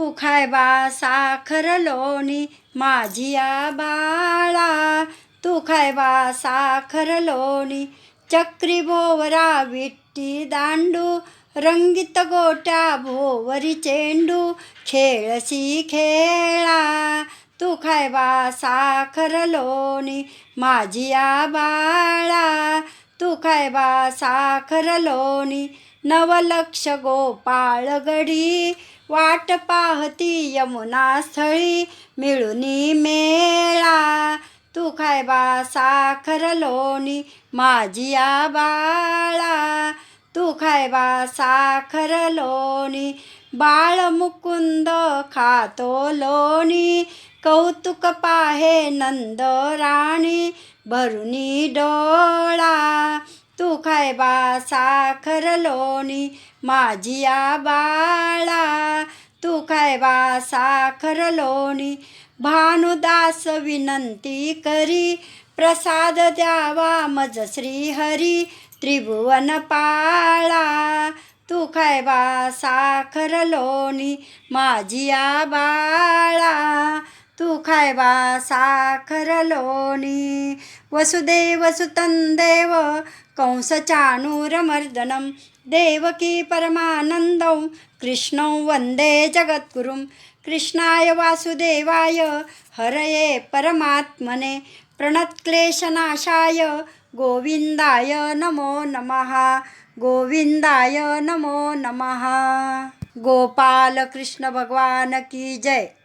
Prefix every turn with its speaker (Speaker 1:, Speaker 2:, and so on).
Speaker 1: तू खाय बा साखर लोणी माझिया बाळा तू खाय बा साखर लोणी चक्री भोवरा विट्टी दांडू रंगीत गोट्या भोवरी चेंडू खेळशी खेळा. तू खाय बा साखर लोणी माझिया बाळा तू खाय बा साखर लोणी नवलक्ष गोपाळ गडी वाट पाहती यमुना स्थळी मिळुनी मेळा. तू खाय बा साखर लोणी माझी बाळा. तू खाय बा साखर लोणी बाळ मुकुंद खातो लोणी. कौतुक पाहे नंद राणी भरुनी डोळा. साहेबा बा साखर लोणी माझी या बाळा तू खायबा साखर लोणी भानुदास विनंती करी प्रसाद द्यावा मज श्री हरी त्रिभुवन पाळा. तू खायबा साखर लोणी माझी या बाळा तू खायबा साखर लोणी वसुदेव सुतन देव कंसचानूरमर्दनं देवकी परमानन्दौ कृष्णौ वन्दे जगद्गुरुं। कृष्णाय वासुदेवाय हरये परमात्मने प्रणत्क्लेशनाशाय गोविन्दाय नमो नमः। गोविन्दाय नमो नमः। गोपाल कृष्ण भगवान की जय।